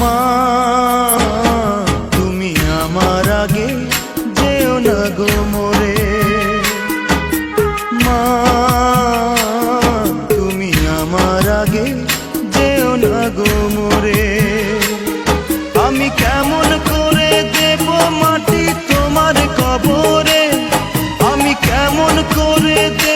মা, তুমি আমার আগে যেও না গো মোরে। মা, তুমি আমার আগে যেও না গো মোরে। আমি কেমন করে দেব মাটি তোমার কবরে? আমি কেমন করে দেব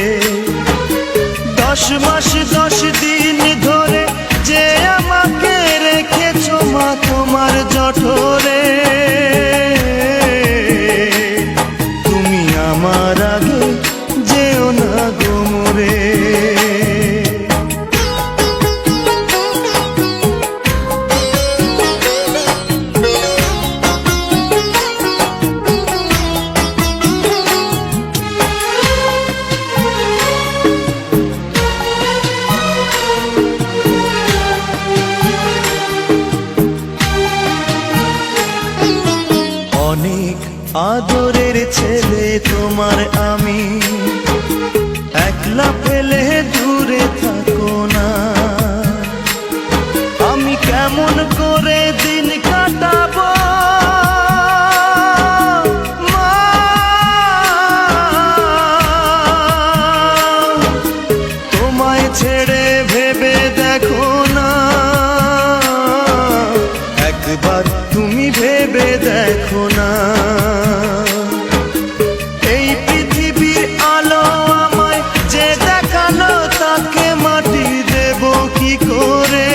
দশ মাস দশ দিন আদরের ছেলে তোমার আমি। একলা ফেলে দূরে ভেবে দেখো না। এই পৃথিবীর আলো আমায় যে দেখাল, তাকে মাটি দেব কি করে?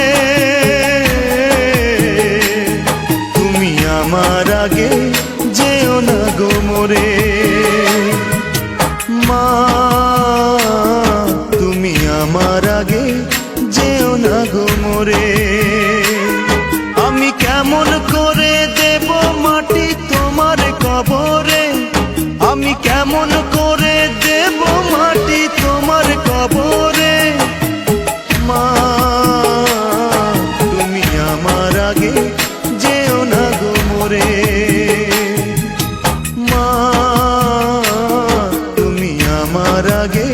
তুমি আমার আগে যেও না গো মোরে। মা, তুমি আমার আগে যেও না গো মোরে। আমি কেমন মাটি তোমার কবরে, আমি কেমন করে দেব মাটি তোমার কবরে? মা, তুমি আমার আগে যেও না গো মোরে। মা, তুমি আমার আগে